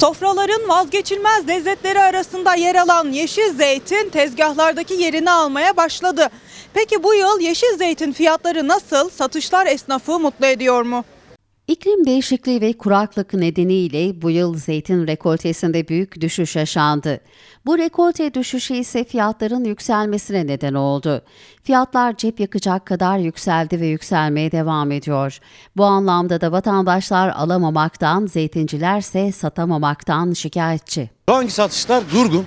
Sofraların vazgeçilmez lezzetleri arasında yer alan yeşil zeytin tezgahlardaki yerini almaya başladı. Peki bu yıl yeşil zeytin fiyatları nasıl? Satışlar esnafı mutlu ediyor mu? İklim değişikliği ve kuraklık nedeniyle bu yıl zeytin rekoltesinde büyük düşüş yaşandı. Bu rekolte düşüşü ise fiyatların yükselmesine neden oldu. Fiyatlar cep yakacak kadar yükseldi ve yükselmeye devam ediyor. Bu anlamda da vatandaşlar alamamaktan, zeytincilerse satamamaktan şikayetçi. Şu anki satışlar durgun.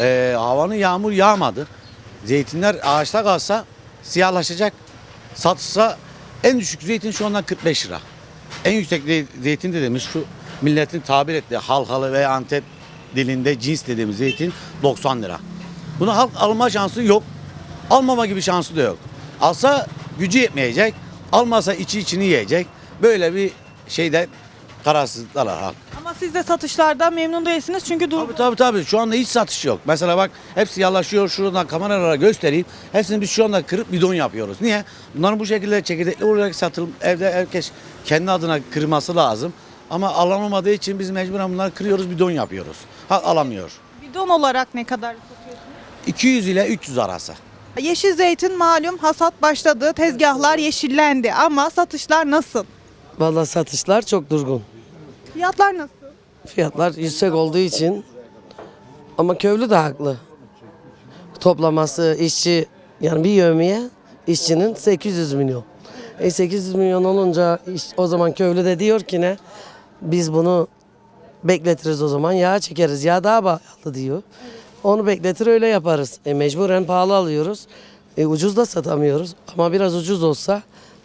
Ee, havanın yağmur yağmadı. Zeytinler ağaçta kalsa siyahlaşacak. Satışsa en düşük zeytin şu anda 45 lira. En yüksek zeytin dediğimiz şu milletin tabir ettiği halkalı ve Antep dilinde cins dediğimiz zeytin 90 lira. Bunu halk alma şansı yok. Almama gibi şansı da yok. Alsa gücü yetmeyecek. Almasa içi içini yiyecek. Böyle bir şeyde kararsızlıklar halk. Ama siz de satışlardan memnun değilsiniz çünkü dur. Tabii tabii tabii. Şu anda hiç satış yok. Mesela bak hepsi yalaşıyor. Şuradan kameralara göstereyim. Hepsini biz şu anda kırıp bidon yapıyoruz. Niye? Bunların bu şekilde çekirdekli olarak satılıp evde herkes kendi adına kırması lazım. Ama alınamadığı için biz mecburen bunları kırıyoruz bidon yapıyoruz. Halk alamıyor. Bidon olarak ne kadar satıyorsunuz? 200 ile 300 arası. Yeşil zeytin malum hasat başladı, tezgahlar yeşillendi ama satışlar nasıl? Vallahi satışlar çok durgun. Fiyatlar nasıl? Fiyatlar yüksek olduğu için ama köylü de haklı. Toplaması işçi yani bir yövmeye işçinin 800 milyon. E 800 milyon olunca iş- o zaman köylü de diyor ki ne? Biz bunu bekletiriz o zaman yağ çekeriz. Yağ daha pahalı diyor. Onu bekletir öyle yaparız. E mecburen pahalı alıyoruz. E ucuz da satamıyoruz. Ama biraz ucuz olsa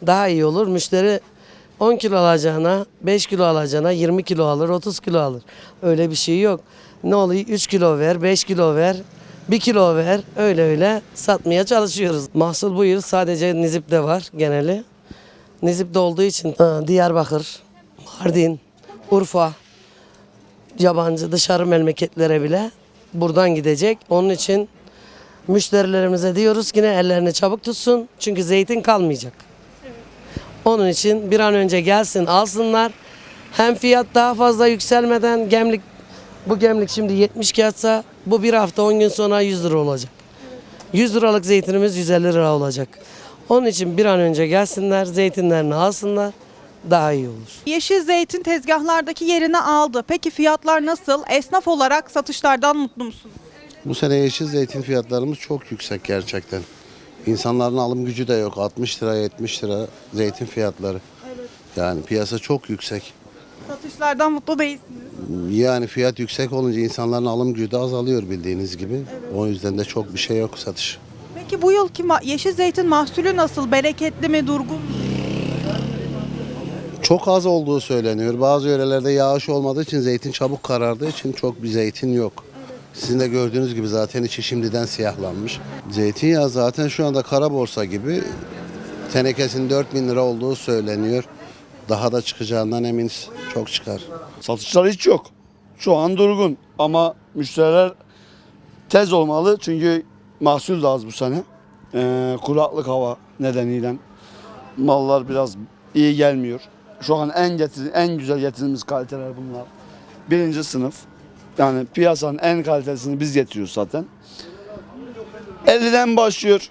daha iyi olur. Müşteri 10 kilo alacağına, 5 kilo alacağına 20 kilo alır, 30 kilo alır. Öyle bir şey yok. Ne oluyor? 3 kilo ver, 5 kilo ver, 1 kilo ver. Öyle öyle satmaya çalışıyoruz. Mahsul bu yıl sadece Nizip'te var geneli. Nizip'te olduğu için Diyarbakır, Mardin, Urfa, yabancı dışarı memleketlere bile buradan gidecek. Onun için müşterilerimize diyoruz ki ne ellerini çabuk tutsun. Çünkü zeytin kalmayacak. Onun için bir an önce gelsin alsınlar. Hem fiyat daha fazla yükselmeden gemlik bu gemlik şimdi 70 kağıtsa bu bir hafta 10 gün sonra 100 lira olacak. 100 liralık zeytinimiz 150 lira olacak. Onun için bir an önce gelsinler zeytinlerini alsınlar daha iyi olur. Yeşil zeytin tezgahlardaki yerini aldı. Peki fiyatlar nasıl? Esnaf olarak satışlardan mutlu musunuz? Bu sene yeşil zeytin fiyatlarımız çok yüksek gerçekten. İnsanların alım gücü de yok. 60 lira 70 lira zeytin fiyatları. Yani piyasa çok yüksek. Satışlardan mutlu değilsiniz. Yani fiyat yüksek olunca insanların alım gücü de azalıyor bildiğiniz gibi. O yüzden de çok bir şey yok satış. Peki bu yılki ma- yeşil zeytin mahsulü nasıl? Bereketli mi, durgun mu? Çok az olduğu söyleniyor. Bazı yörelerde yağış olmadığı için zeytin çabuk karardığı için çok bir zeytin yok. Sizin de gördüğünüz gibi zaten içi şimdiden siyahlanmış. Zeytinyağı zaten şu anda kara borsa gibi tenekesinin 4000 lira olduğu söyleniyor. Daha da çıkacağından eminiz. Çok çıkar. Satışlar hiç yok. Şu an durgun ama müşteriler tez olmalı çünkü mahsul da az bu sene. Ee, kuraklık hava nedeniyle mallar biraz iyi gelmiyor. Şu an en getir, en güzel getirdiğimiz kaliteler bunlar. Birinci sınıf. Yani piyasanın en kalitesini biz getiriyoruz zaten. 50'den başlıyor.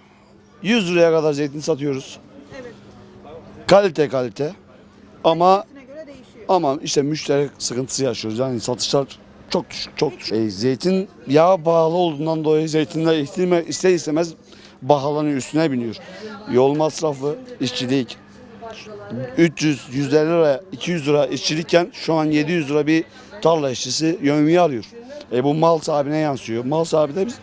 100 liraya kadar zeytin satıyoruz. Kalite kalite. Ama ama işte müşteri sıkıntısı yaşıyoruz. Yani satışlar çok düşük, çok düşük. E, zeytin yağ pahalı olduğundan dolayı zeytinler ihtimal, ister istemez bahaların üstüne biniyor. Yol masrafı, işçilik. 300, 150 lira, 200 lira işçilikken şu an 700 lira bir tarla işçisi yövmiye alıyor. E bu mal sahibine yansıyor. Mal sahibi de biz,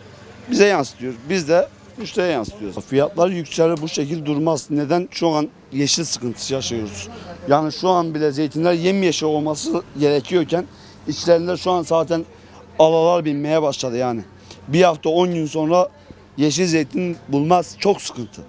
bize yansıtıyor. Biz de müşteriye yansıtıyoruz. Fiyatlar yükselir bu şekilde durmaz. Neden? Şu an yeşil sıkıntısı yaşıyoruz. Yani şu an bile zeytinler yemyeşil olması gerekiyorken içlerinde şu an zaten alalar binmeye başladı yani. Bir hafta 10 gün sonra yeşil zeytin bulmaz çok sıkıntı.